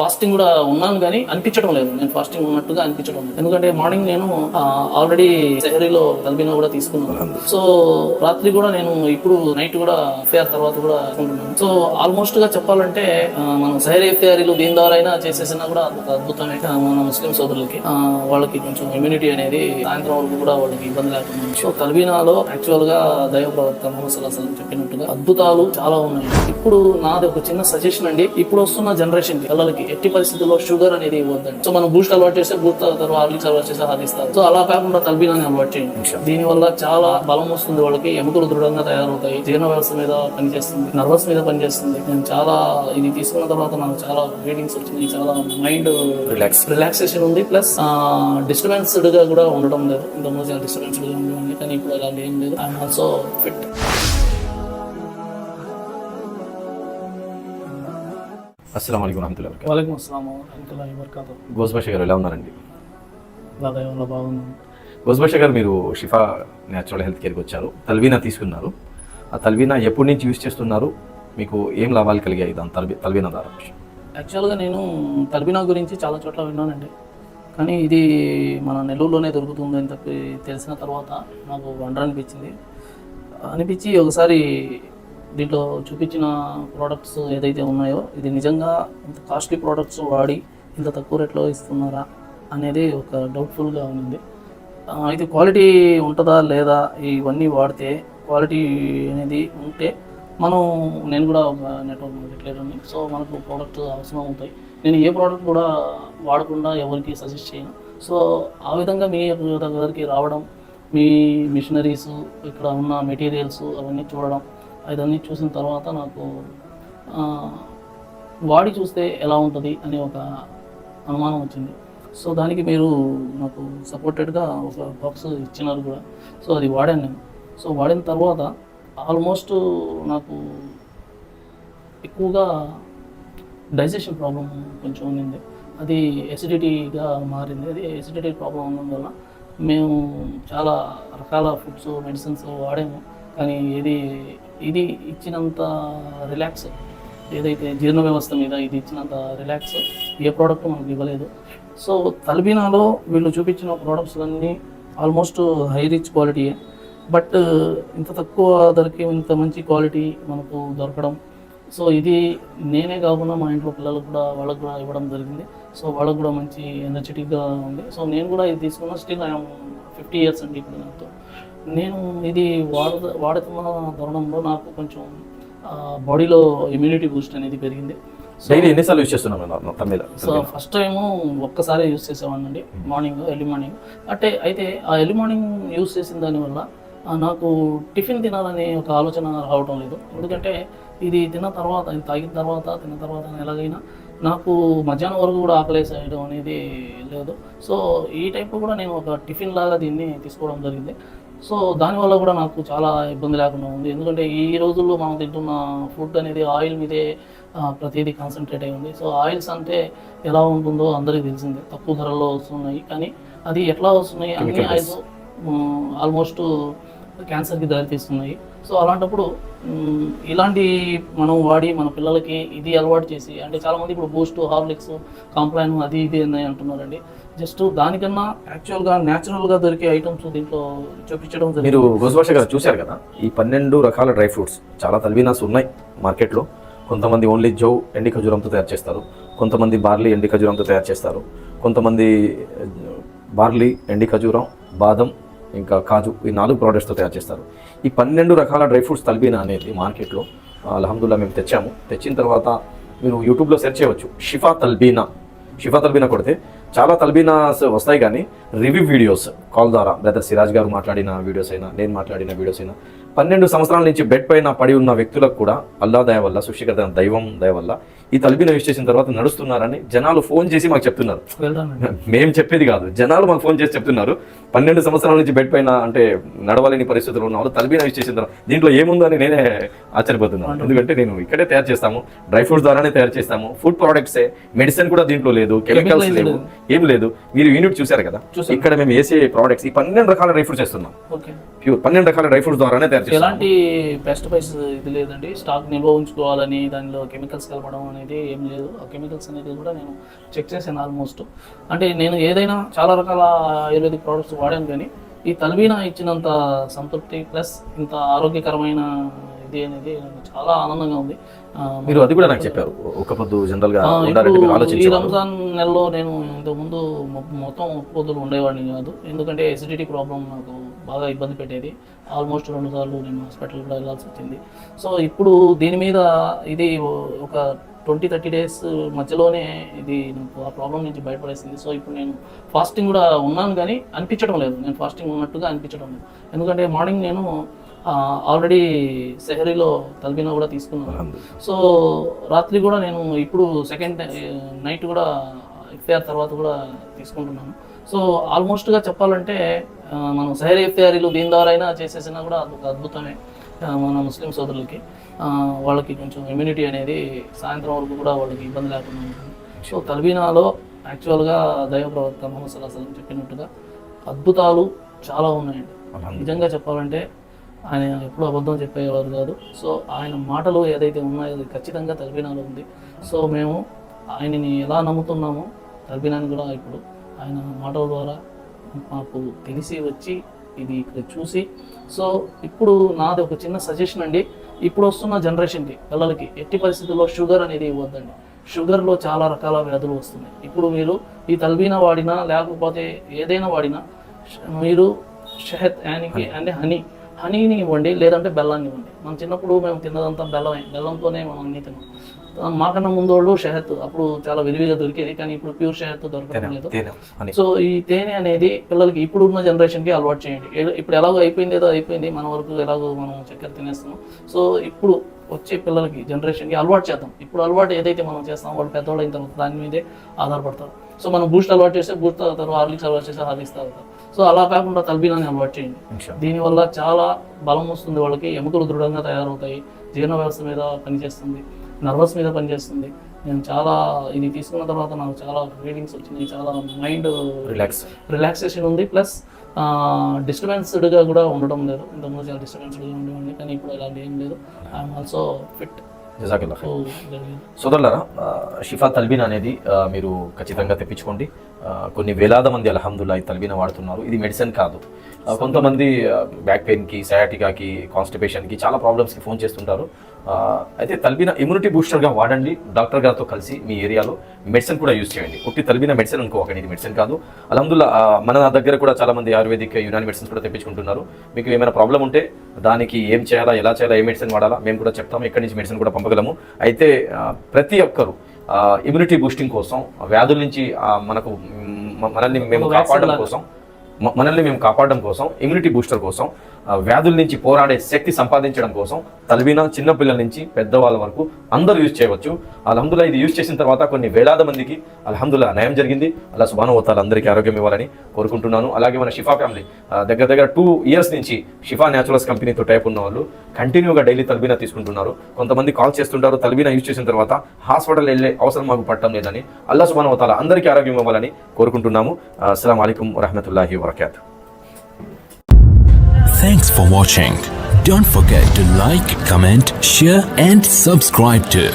Fasting కూడా ఉన్నాను కానీ అనిపించడం లేదు. నేను ఫాస్టింగ్ ఉన్నట్టుగా అనిపించడం లేదు. ఎందుకంటే మార్నింగ్ నేను ఆల్రెడీ సెహరీలో తల్బీనా కూడా తీసుకున్నాను. సో రాత్రి కూడా నేను ఇప్పుడు నైట్ కూడా ఎఫ్ఐఆర్ తర్వాత కూడా తీసుకుంటున్నాను సో ఆల్మోస్ట్గా చెప్పాలంటే మనం సహరీ ఎఫ్ఐఆర్లు దీని ద్వారా అయినా చేసేసినా కూడా ఒక అద్భుతమే. ఆ, మన ముస్లిం సోదరులకి వాళ్ళకి కొంచెం ఇమ్యూనిటీ అనేది సాయంత్రం వరకు కూడా వాళ్ళకి ఇబ్బంది లేకుండా. సో తల్బీనాలో యాక్చువల్గా దైవ ప్రవక్త మొహమ్మద్ సల్లాహ్ సల్లం చెప్పినట్టుగా అద్భుతాలు చాలా ఉన్నాయి. ఇప్పుడు నాది ఒక చిన్న సజెషన్ అండి. ఇప్పుడు వస్తున్న జనరేషన్ పిల్లలకి ఎట్టి పరిస్థితుల్లో షుగర్ అనేది ఇవ్వద్దండి. సో మనం బూస్ట్ అలవాటు చేస్తే బూస్ట్ తాగుతారు హార్లిక్స్ అలవాటు చేస్తే హార్లిస్తారు సో అలా కాకుండా తల్బీనాన్ని అలవాటు చేయండి. దీని వల్ల చాలా బలం వస్తుంది వాళ్ళకి ఎముకలు దృఢంగా తయారవుతాయి జీర్ణ వ్యవస్థ మీద పనిచేస్తుంది నర్వస్ మీద పనిచేస్తుంది. నేను చాలా ఇది తీసుకున్న తర్వాత నాకు చాలా రీడింగ్స్ వచ్చినాయి చాలా మైండ్ రిలాక్స్ రిలాక్సేషన్ ఉంది. ప్లస్ డిస్టర్బెన్స్డ్గా కూడా ఉండడం లేదు. ఇంతకుముందు డిస్టర్బెన్స్డ్గా ఉండడం కానీ ఇప్పుడు అలాంటి ఏం లేదు ఐఎమ్ ఆల్సో ఫిట్. అస్సలం అయికం రహమతుల్లా వాలేకం అస్సలాం వరహమతుల్లాహి వబర్కాతు. గోస్బాష గారు ఎలా ఉన్నారండి? అలా దైవంలో బాగున్నాను గోస్బాష గారు మీరు షిఫా న్యాచురల్ హెల్త్ కేర్కి వచ్చారు. తల్వీనా తీసుకున్నారు. ఆ తల్వీనా ఎప్పటి నుంచి యూజ్ చేస్తున్నారు? మీకు ఏం లాభాలు కలిగాయి దాని తల్వీ తల్వీనా ద్వారా? యాక్చువల్గా నేను తల్బినా గురించి చాలా చోట్ల విన్నానండి. కానీ ఇది మన నెల్లూరులోనే దొరుకుతుంది అని చెప్పి తెలిసిన తర్వాత నాకు వండర్ అనిపించింది అనిపించి ఒకసారి దీంట్లో చూపించిన ప్రోడక్ట్స్ ఏదైతే ఉన్నాయో ఇది నిజంగా ఇంత కాస్ట్లీ ప్రోడక్ట్స్ వాడి ఇంత తక్కువ రేట్లో ఇస్తున్నారా అనేది ఒక డౌట్ఫుల్గా ఉంది. ఇది అయితే క్వాలిటీ ఉంటుందా లేదా ఇవన్నీ వాడితే క్వాలిటీ అనేది ఉంటే మనం నేను కూడా ఒక నెట్వర్క్ మార్కెట్లేదండి సో మనకు ప్రోడక్ట్ అవసరం అవుతాయి. నేను ఏ ప్రోడక్ట్ కూడా వాడకుండా ఎవరికి సజెస్ట్ చేయను. సో ఆ విధంగా మీ దగ్గరికి రావడం మీ మిషనరీస్ ఇక్కడ ఉన్న మెటీరియల్స్ అవన్నీ చూడడం ఇదన్నీ చూసిన తర్వాత నాకు బాడీ వాడి చూస్తే ఎలా ఉంటుంది అనే ఒక అనుమానం వచ్చింది. సో దానికి మీరు నాకు సపోర్టెడ్గా ఒక బాక్స్ ఇచ్చినారు కూడా. సో అది వాడాను నేను. సో వాడిన తర్వాత ఆల్మోస్ట్ నాకు ఎక్కువగా డైజెషన్ ప్రాబ్లం కొంచెం ఉండింది. అది ఎసిడిటీగా మారింది. అది ఎసిడిటీ ప్రాబ్లం ఉండడం వల్ల మేము చాలా రకాల ఫుడ్స్ మెడిసిన్స్ వాడాము. కానీ ఇది ఇది ఇచ్చినంత రిలాక్స్. ఏదైతే జీర్ణ వ్యవస్థ మీద ఇది ఇచ్చినంత రిలాక్స్ ఏ ప్రోడక్ట్ మనకు ఇవ్వలేదు. సో తల్బీనాలో వీళ్ళు చూపించిన ప్రోడక్ట్స్ అన్నీ ఆల్మోస్ట్ హై రిచ్ క్వాలిటీయే బట్ ఇంత తక్కువ ధరకి ఇంత మంచి క్వాలిటీ మనకు దొరకడం. సో ఇది నేనే కాకుండా మా ఇంట్లో పిల్లలకు కూడా వాళ్ళకు కూడా ఇవ్వడం జరిగింది. సో వాళ్ళకు కూడా మంచి ఎనర్జెటిక్గా ఉంది. సో నేను కూడా ఇది తీసుకున్న స్టిల్ ఐఎమ్ ఫిఫ్టీ ఇయర్స్ అండి ఇప్పుడు నాతో. నేను ఇది వాడ వాడుతున్న తరుణంలో నాకు కొంచెం బాడీలో ఇమ్యూనిటీ బూస్ట్ అనేది పెరిగింది. డైలీ ఎన్నిసార్లు యూజ్ చేస్తున్నాం తమిళ సో ఫస్ట్ టైం ఒక్కసారి యూస్ చేసేవాడినండి మార్నింగ్ ఎర్లీ మార్నింగ్ అంటే అయితే ఆ ఎర్లీ మార్నింగ్ యూస్ చేసిన దానివల్ల నాకు టిఫిన్ తినాలనే ఒక ఆలోచన రావటం లేదు. ఎందుకంటే ఇది తిన్న తర్వాత ఇది తాగిన తర్వాత తిన్న తర్వాత ఎలాగైనా నాకు మధ్యాహ్నం వరకు కూడా ఆకలేసేయడం అనేది లేదు. సో ఈ టైప్ కూడా నేను ఒక టిఫిన్ లాగా దీన్ని తీసుకోవడం జరిగింది. సో దానివల్ల కూడా నాకు చాలా ఇబ్బంది లేకుండా ఉంది. ఎందుకంటే ఈ రోజుల్లో మనం తింటున్న ఫుడ్ అనేది ఆయిల్ మీదే ప్రతిదీ కాన్సన్ట్రేట్ అయి ఉంది. సో ఆయిల్స్ అంటే ఎలా ఉంటుందో అందరికీ తెలిసిందే. తక్కువ ధరల్లో వస్తున్నాయి. కానీ అది ఎట్లా వస్తున్నాయి అన్ని ఆయిల్స్ ఆల్మోస్ట్ క్యాన్సర్కి దారితీస్తున్నాయి. సో అలాంటప్పుడు ఇలాంటి మనం వాడి మన పిల్లలకి ఇది అలవాటు చేసి అంటే చాలామంది ఇప్పుడు బూస్ట్ హార్లిక్స్ కాంప్లాన్ అది ఇది అని అంటున్నారండి. జస్ట్ దానికన్నా యాక్చువల్గా న్యాచురల్గా దొరికే ఐటమ్స్ దీంట్లో చూపించడం మీరు గోస్బాష గారు చూశారు కదా ఈ పన్నెండు రకాల డ్రై ఫ్రూట్స్ చాలా తల్వీనాస్ ఉన్నాయి మార్కెట్లో. కొంతమంది ఓన్లీ జౌ ఎండి ఖజూరంతో తయారు చేస్తారు కొంతమంది బార్లీ ఎండి ఖజూరంతో తయారు చేస్తారు కొంతమంది బార్లీ ఎండి ఖజూరం బాదం ఇంకా కాజు ఈ నాలుగు ప్రోడక్ట్స్తో తయారు చేస్తారు. ఈ పన్నెండు రకాల డ్రై ఫ్రూట్స్ తల్బీనా అనేది మార్కెట్లో అలహమ్దుల్లా మేము తెచ్చాము. తెచ్చిన తర్వాత మీరు యూట్యూబ్లో సెర్చ్ చేయవచ్చు షిఫా తల్బీనా. షిఫా తల్బీనా కొడితే చాలా తలబీనాస్ వస్తాయి కానీ రివ్యూ వీడియోస్ కాల్ ద్వారా బ్రదర్ సిరాజ్ గారు మాట్లాడిన వీడియోస్ అయినా నేను మాట్లాడిన వీడియోస్ అయినా పన్నెండు సంవత్సరాల నుంచి బెడ్ పైన పడి ఉన్న వ్యక్తులకు కూడా అల్లా దయ వల్ల సృష్టికర్త దైవం దయ వల్ల ఈ తల్బీనా యూజ్ చేసిన తర్వాత నడుస్తున్నారని జనాలు ఫోన్ చేసి మాకు చెప్తున్నారు. మేము చెప్పేది కాదు. జనాలు మాకు ఫోన్ చేసి చెప్తున్నారు. పన్నెండు సంవత్సరాల నుంచి బెడ్ పైన అంటే నడవలేని పరిస్థితులు ఉన్న వాళ్ళు తల్బీనా యూజ్ చేసిన తర్వాత దీంట్లో ఏముందో అని నేనే ఆశ్చర్యపోతున్నాను. ఎందుకంటే నేను ఇక్కడే తయారు చేస్తాము. డ్రై ఫ్రూట్స్ ద్వారానే తయారు చేస్తాము. ఫుడ్ ప్రోడక్ట్సే. మెడిసిన్ కూడా దీంట్లో లేదు. కెమికల్స్ లేవు. ఏం లేదు. మీరు యూనిట్ చూసారు కదా. ఇక్కడ మేము వేసే ప్రోడక్ట్స్ ఈ పన్నెండు రకాల డ్రై ఫ్రూట్స్ చేస్తున్నాం ప్యూర్ పన్నెండు రకాల డ్రై ఫ్రూట్స్ ద్వారానే తయారు ఎలాంటి పెస్ట్ పైస్ ఇది లేదండి. స్టాక్ నిల్వ ఉంచుకోవాలని దానిలో కెమికల్స్ కలపడం అనేది ఏం లేదు. ఆ కెమికల్స్ అనేది కూడా నేను చెక్ చేశాను ఆల్మోస్ట్ అంటే నేను ఏదైనా చాలా రకాల ఆయుర్వేదిక్ ప్రోడక్ట్స్ వాడాను కానీ ఈ తల్వీనా ఇచ్చినంత సంతృప్తి ప్లస్ ఇంత ఆరోగ్యకరమైన ఇది అనేది చాలా ఆనందంగా ఉంది. మీరు అది కూడా నాకు చెప్పారు. ఒక పొద్దు జనరల్గా ఈ రంజాన్ నెలలో నేను ఇంతకుముందు మొత్తం పొద్దులు ఉండేవాడిని కాదు. ఎందుకంటే ఎసిడిటీ ప్రాబ్లం నాకు బాగా ఇబ్బంది పెట్టేది. ఆల్మోస్ట్ రెండు సార్లు నేను హాస్పిటల్ కూడా వెళ్ళాల్సి వచ్చింది. సో ఇప్పుడు దీని మీద ఇది ఒక ట్వంటీ థర్టీ డేస్ మధ్యలోనే ఇది నాకు ఆ ప్రాబ్లం నుంచి బయటపడేసింది. సో ఇప్పుడు నేను ఫాస్టింగ్ కూడా ఉన్నాను కానీ అనిపించడం లేదు. నేను ఫాస్టింగ్ ఉన్నట్టుగా అనిపించడం లేదు. ఎందుకంటే మార్నింగ్ నేను ఆల్రెడీ సెహరీలో తల్బీనా కూడా తీసుకున్నాను. సో రాత్రి కూడా నేను ఇప్పుడు సెకండ్ నైట్ కూడా ఇఫ్తార్ తర్వాత కూడా తీసుకుంటున్నాను. సో ఆల్మోస్ట్గా చెప్పాలంటే మనం సహరీ ఇఫ్తారీలు దీని ద్వారా అయినా చేసేసినా కూడా అదొక అద్భుతమే. మన ముస్లిం సోదరులకి. వాళ్ళకి కొంచెం ఇమ్యూనిటీ అనేది సాయంత్రం వరకు కూడా వాళ్ళకి ఇబ్బంది లేకుండా ఉంటుంది. సో తల్బీనాలో యాక్చువల్గా దైవ ప్రవక్త మొహమ్మద్ సల్లాహం చెప్పినట్టుగా అద్భుతాలు చాలా ఉన్నాయండి. నిజంగా చెప్పాలంటే ఆయన ఎప్పుడు అబద్ధం చెప్పేవారు కాదు. సో ఆయన మాటలు ఏదైతే ఉన్నాయో అది ఖచ్చితంగా తల్బీనాలో ఉంది. సో మేము ఆయనని ఎలా నమ్ముతున్నామో తల్బీనాని కూడా ఇప్పుడు ఆయన మాటల ద్వారా మాకు తెలిసి వచ్చి ఇది ఇక్కడ చూసి. సో ఇప్పుడు నాది ఒక చిన్న సజెషన్ అండి. ఇప్పుడు వస్తున్న జనరేషన్కి పిల్లలకి ఎట్టి పరిస్థితుల్లో షుగర్ అనేది ఇవ్వద్దండి. షుగర్లో చాలా రకాల వ్యాధులు వస్తున్నాయి. ఇప్పుడు మీరు ఈ తల్బీనా వాడినా లేకపోతే ఏదైనా వాడినా మీరు షహత్ యానికి అంటే హనీ. హనీని ఇవ్వండి లేదంటే బెల్లాన్ని ఇవ్వండి. మనం చిన్నప్పుడు మేము తిన్నదంతా బెల్లమే. బెల్లంతోనే మనం అన్ని తిన్నాం. మాకన్నా ముందు వాళ్ళు షహత్ అప్పుడు చాలా విరివిగా దొరికేది కానీ ఇప్పుడు ప్యూర్ షహత్ దొరకడం లేదు. సో ఈ తేనె అనేది పిల్లలకి ఇప్పుడు ఉన్న జనరేషన్కి అలవాటు చేయండి. ఇప్పుడు ఎలాగో అయిపోయింది ఏదో అయిపోయింది మన వరకు ఎలాగో మనం చక్కెర తినేస్తున్నాం సో ఇప్పుడు వచ్చే పిల్లలకి జనరేషన్కి అలవాటు చేద్దాం. ఇప్పుడు అలవాటు ఏదైతే మనం చేస్తామో వాళ్ళు పెద్దవాళ్ళు అయిన తర్వాత దాని మీదే ఆధారపడతారు. సో మనం బూస్ట్ అలవాటు చేస్తే బూస్ట్ తాగుతారు హార్లిక్స్ అలవాటు చేస్తే హార్లిక్స్ తాగుతారు. సో అలా కాకుండా తల్బీనాన్ని అలవాటు చేయండి. దీనివల్ల చాలా బలం వస్తుంది వాళ్ళకి ఎముకలు దృఢంగా తయారవుతాయి జీర్ణ వ్యవస్థ మీద పనిచేస్తుంది. నర్వస్ మీద పనిచేస్తుంది. నేను చాలా ఇది తీసుకున్న తర్వాత నాకు చాలా ఫీలింగ్స్ వచ్చినాయి చాలా మైండ్ రిలాక్స్ రిలాక్సేషన్ ఉంది. ప్లస్ డిస్టర్బెన్స్డ్గా కూడా ఉండడం లేదు. ఇంతకుముందు చాలా డిస్టర్బెన్స్డ్గా ఉండేవాడిని కానీ ఇప్పుడు అలాంటి ఏం లేదు. ఐఎమ్ ఆల్సో ఫిట్ జజాకిల్లా. సోదరులారా షిఫా తల్బీన్ అనేది మీరు ఖచ్చితంగా తెప్పించుకోండి. కొన్ని వేలాద మంది అలహందుల్లా ఈ తలబీన వాడుతున్నారు. ఇది మెడిసిన్ కాదు. కొంతమంది బ్యాక్ పెయిన్కి సయాటికాకి కాన్స్టిపేషన్కి చాలా ప్రాబ్లమ్స్కి ఫోన్ చేస్తుంటారు. అయితే తలబిన ఇమ్యూనిటీ బూస్టర్గా వాడండి. డాక్టర్ గారితో కలిసి మీ ఏరియాలో మెడిసిన్ కూడా యూజ్ చేయండి. ఒకటి తల్బీన మెడిసిన్ అనుకోకండి ఇది మెడిసిన్ కాదు. అల్హమ్దుల్లా మన దగ్గర కూడా చాలా మంది ఆయుర్వేదిక్ యునాని మెడిసిన్స్ కూడా తెప్పించుకుంటున్నారు. మీకు ఏమైనా ప్రాబ్లం ఉంటే దానికి ఏం చేయాలా ఎలా చేయాలా ఏ మెడిసిన్ వాడాలా మేము కూడా చెప్తాము. ఎక్కడి నుంచి మెడిసిన్ కూడా పంపగలము. అయితే ప్రతి ఒక్కరు ఇమ్యూనిటీ బూస్టింగ్ కోసం వ్యాధుల నుంచి మనకు మనల్ని మేము కాపాడడం. కోసం మనల్ని మేము కాపాడడం కోసం ఇమ్యూనిటీ బూస్టర్ కోసం వ్యాధుల నుంచి పోరాడే శక్తి సంపాదించడం కోసం తల్విన చిన్నపిల్లల నుంచి పెద్దవాళ్ళ వరకు అందరూ యూజ్ చేయవచ్చు. అల్హమ్దుల్లా ఇది యూజ్ చేసిన తర్వాత కొన్ని వేలాది మందికి అల్హమ్దుల్లా నయం జరిగింది. అలా సుబాను అందరికీ ఆరోగ్యం ఇవ్వాలని కోరుకుంటున్నాను. అలాగే మన షిఫా ఫ్యామిలీ దగ్గర దగ్గర టూ ఇయర్స్ నుంచి షిఫా న్యాచురల్స్ కంపెనీతో టైప్ ఉన్న వాళ్ళు కంటిన్యూగా డైలీ తల్బీనా తీసుకుంటున్నారు. కొంతమంది కాల్ చేస్తుంటారు తల్బీనా యూజ్ చేసిన తర్వాత హాస్పిటల్ వెళ్ళే అవసరం మాకు పట్టడం లేదని అల్లా సుబాను అందరికీ ఆరోగ్యం ఇవ్వాలని కోరుకుంటున్నాము. అస్సలం అయికం వరహమతుల్లాహి వరకాతు Thanks for watching. Don't forget to like, comment, share and subscribe to